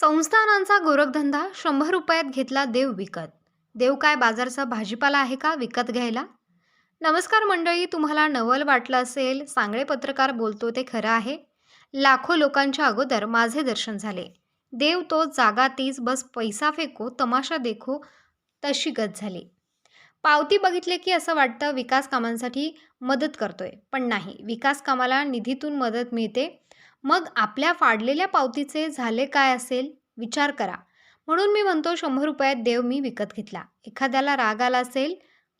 संस्थानांचा गोरखधंदा शंभर रुपयात घेतला देव विकत. देव काय बाजारचा भाजीपाला आहे का विकत घ्यायला? नमस्कार मंडळी तुम्हाला नवल वाटलं असेल सांगळे पत्रकार बोलतो ते खरं आहे. लाखो लोकांच्या अगोदर माझे दर्शन झाले. देव तो जागा तीच बस पैसा फेको तमाशा देखो तशी गत झाली. पावती बघितले की असं वाटतं विकास कामांसाठी मदत करतोय. पण नाही विकास कामाला निधीतून मदत मिळते मग आपल्या फाडलेल्या पावतीचे झाले काय असेल? विचार करा. म्हणून मी म्हणतो शंभर रुपयात देव मी विकत घेतला. एखाद्याला राग आला असेल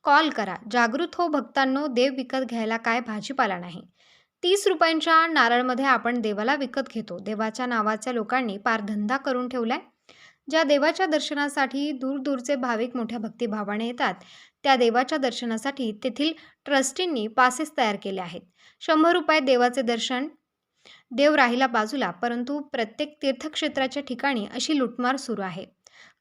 कॉल करा. जागृत हो भक्तांनो देव विकत घ्यायला काय भाजीपाला नाही. तीस रुपयांच्या नारळमध्ये आपण देवाला विकत घेतो. देवाच्या नावाच्या लोकांनी पार धंदा करून ठेवलाय. ज्या देवाच्या दर्शनासाठी दूरदूरचे भाविक मोठ्या भक्तिभावाने येतात त्या देवाच्या दर्शनासाठी तेथील ट्रस्टींनी पासेस तयार केले आहेत. शंभर रुपयात देवाचे दर्शन देव राहिला बाजूला परंतु प्रत्येक तीर्थक्षेत्राच्या ठिकाणी अशी लुटमार सुरू आहे.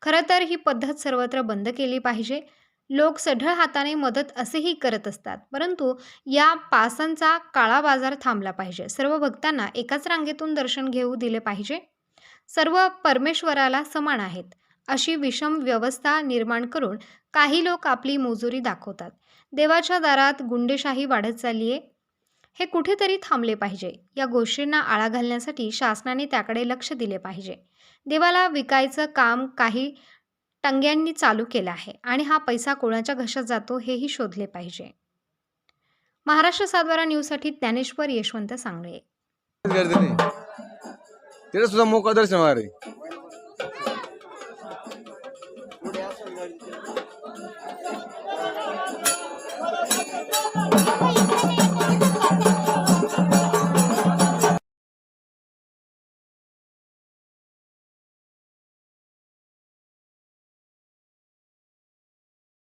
खरं तर ही पद्धत सर्वत्र बंद केली पाहिजे. लोक सढळ हाताने मदत असेही करत असतात परंतु या पासांचा काळा बाजार थांबला पाहिजे. सर्व भक्तांना एकाच रांगेतून दर्शन घेऊ दिले पाहिजे. सर्व परमेश्वराला समान आहेत अशी विषम व्यवस्था निर्माण करून काही लोक आपली मोजुरी दाखवतात. देवाच्या दारात गुंडेशाही वाढत चालली आहे हे कुठेतरी थांबले पाहिजे. या गोष्टींना आळा घालण्यासाठी शासनाने त्याकडे लक्ष दिले पाहिजे. देवाला विकायचं काम काही टंग्यांनी चालू केलं आहे आणि हा पैसा कोणाच्या घशात जातो हेही शोधले पाहिजे. महाराष्ट्र सातबारा न्यूजसाठी ज्ञानेश्वर यशवंत सांगळे.